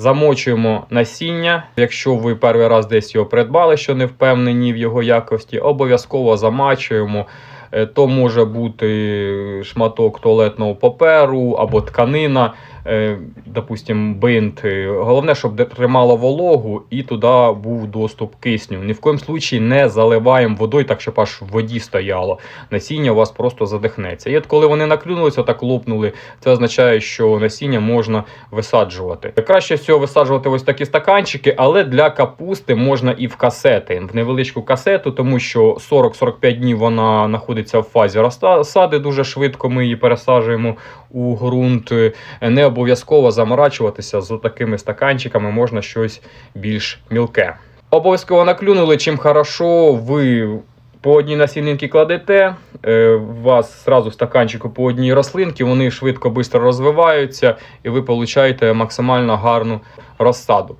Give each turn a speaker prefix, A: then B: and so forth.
A: Замочуємо насіння. Якщо ви перший раз десь його придбали, що не впевнені в його якості, обов'язково замачуємо. Е, То може бути шматок туалетного паперу або тканина, допустим, бинт. Е, Головне, щоб тримало вологу і туди був доступ кисню. Ні в коїм случаї не заливаємо водою, так щоб аж в воді стояло. Насіння у вас просто задихнеться. І от коли вони наклюнулися, так лопнули, це означає, що насіння можна висаджувати. Краще всього висаджувати ось такі стаканчики, але для капусти можна і в касети, в невеличку касету, тому що 40-45 днів вона знаходиться в фазі розсади. Дуже швидко ми її пересаджуємо у ґрунт. Не обов'язково заморачуватися з такими стаканчиками, можна щось більш мілке. Обов'язково наклюнули, чим хорошо ви по одній насінинці кладете, е, у вас зразу стаканчику по одній рослинці, вони швидко швидко розвиваються, і ви получаєте максимально гарну розсаду.